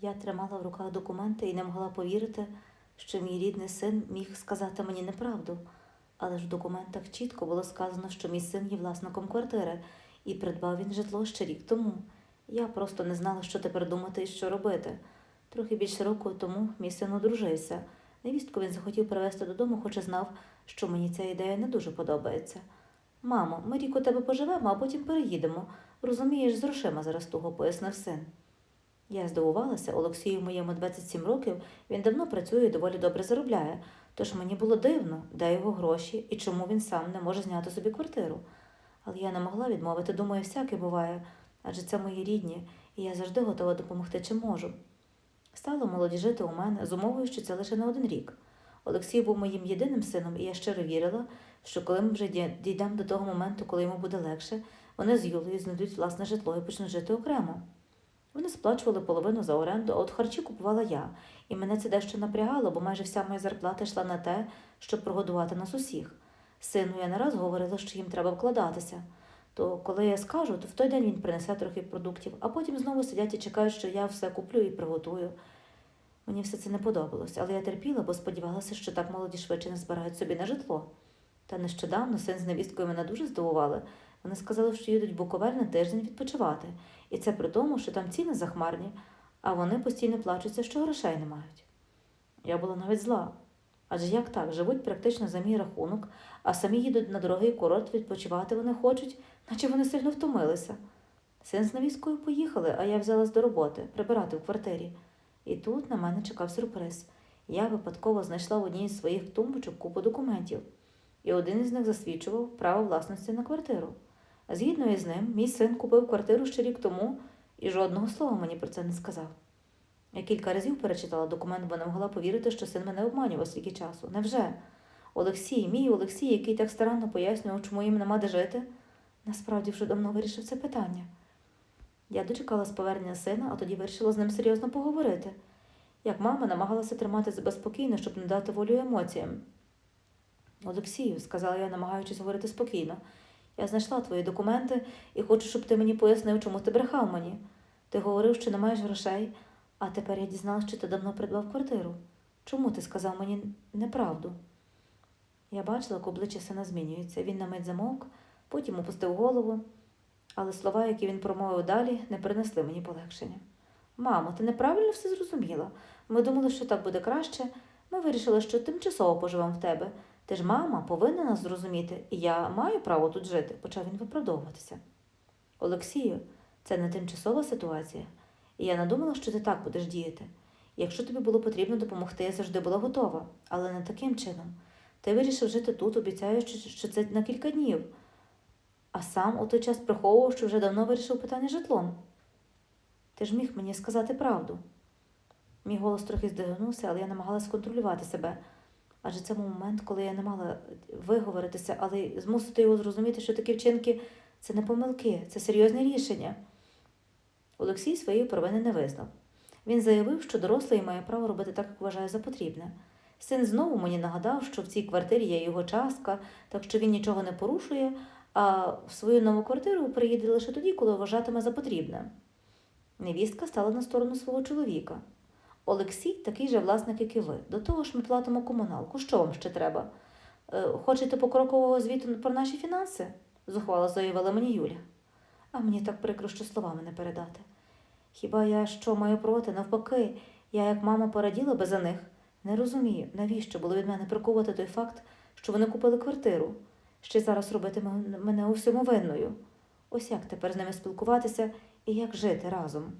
Я тримала в руках документи і не могла повірити, що мій рідний син міг сказати мені неправду. Але ж в документах чітко було сказано, що мій син є власником квартири, і придбав він житло ще рік тому. Я просто не знала, що тепер думати і що робити. Трохи більше року тому мій син одружився. Невістку він захотів привезти додому, хоч і знав, що мені ця ідея не дуже подобається. Мамо, ми рік у тебе поживемо, а потім переїдемо. Розумієш, з грошима зараз туго пояснив син. Я здивувалася, Олексію моєму 27 років, він давно працює і доволі добре заробляє, тож мені було дивно, де його гроші і чому він сам не може зняти собі квартиру. Але я не могла відмовити, думаю, всяке буває, адже це мої рідні, і я завжди готова допомогти, чим можу. Стало молоді жити у мене з умовою, що це лише на один рік. Олексій був моїм єдиним сином, і я щиро вірила, що коли ми вже дійдемо до того моменту, коли йому буде легше, вони з Юлею знайдуть власне житло і почнуть жити окремо. Вони сплачували половину за оренду, а от харчі купувала я, і мене це дещо напрягало, бо майже вся моя зарплата йшла на те, щоб прогодувати нас усіх. Сину я не раз говорила, що їм треба вкладатися. То коли я скажу, то в той день він принесе трохи продуктів, а потім знову сидять і чекають, що я все куплю і приготую. Мені все це не подобалось, але я терпіла, бо сподівалася, що так молоді швидше не збирають собі на житло. Та нещодавно син з невісткою мене дуже здивували. Вони сказали, що їдуть в Буковель на тиждень відпочивати, і це при тому, що там ціни захмарні, а вони постійно плачуться, що грошей не мають. Я була навіть зла. Адже як так, живуть практично за мій рахунок, а самі їдуть на дорогий курорт відпочивати вони хочуть, наче вони сильно втомилися. Син з невісткою поїхали, а я взялась до роботи прибирати в квартирі. І тут на мене чекав сюрприз. Я випадково знайшла в одній з своїх тумбочок купу документів, і один із них засвідчував право власності на квартиру. Згідно із ним, мій син купив квартиру ще рік тому і жодного слова мені про це не сказав. Я кілька разів перечитала документ, бо не могла повірити, що син мене обманював стільки часу. Невже? Олексій, мій Олексій, який так старанно пояснював, чому їм нема де жити, насправді вже давно вирішив це питання. Я дочекалась повернення сина, а тоді вирішила з ним серйозно поговорити. Як мама намагалася тримати себе спокійно, щоб не дати волю емоціям. Олексію, сказала я, намагаючись говорити спокійно, я знайшла твої документи і хочу, щоб ти мені пояснив, чому ти брехав мені. Ти говорив, що не маєш грошей, а тепер я дізналась, що ти давно придбав квартиру. Чому ти сказав мені неправду? Я бачила, як обличчя сина змінюється. Він на мить замовк, потім опустив голову, але слова, які він промовив далі, не принесли мені полегшення. Мамо, ти неправильно все зрозуміла. Ми думали, що так буде краще. Ми вирішили, що тимчасово поживемо в тебе. Ти ж, мама, повинна нас зрозуміти, і я маю право тут жити, почав він виправдовуватися. Олексію, це не тимчасова ситуація, і я не думала, що ти так будеш діяти. Якщо тобі було потрібно допомогти, я завжди була готова, але не таким чином. Ти вирішив жити тут, обіцяючи, що це на кілька днів, а сам у той час приховував, що вже давно вирішив питання житлом. Ти ж міг мені сказати правду. Мій голос трохи здивнувся, але я намагалася контролювати себе. Адже це був момент, коли я не мала виговоритися, але змусити його зрозуміти, що такі вчинки це не помилки, це серйозне рішення. Олексій своєї провини не визнав. Він заявив, що дорослий має право робити так, як вважає за потрібне. Син знову мені нагадав, що в цій квартирі є його частка, так що він нічого не порушує, а в свою нову квартиру приїде лише тоді, коли вважатиме за потрібне. Невістка стала на сторону свого чоловіка. Олексій такий же власник, як і ви. До того ж ми платимо комуналку. Що вам ще треба? Е, хочете покрокового звіту про наші фінанси? зухвало заявила мені Юля. А мені так прикро, що словами не передати. Хіба я що маю проти? Навпаки, я, як мама, пораділа би за них. Не розумію, навіщо було від мене приховувати той факт, що вони купили квартиру. Ще зараз робити мене у всьому винною. Ось як тепер з ними спілкуватися і як жити разом.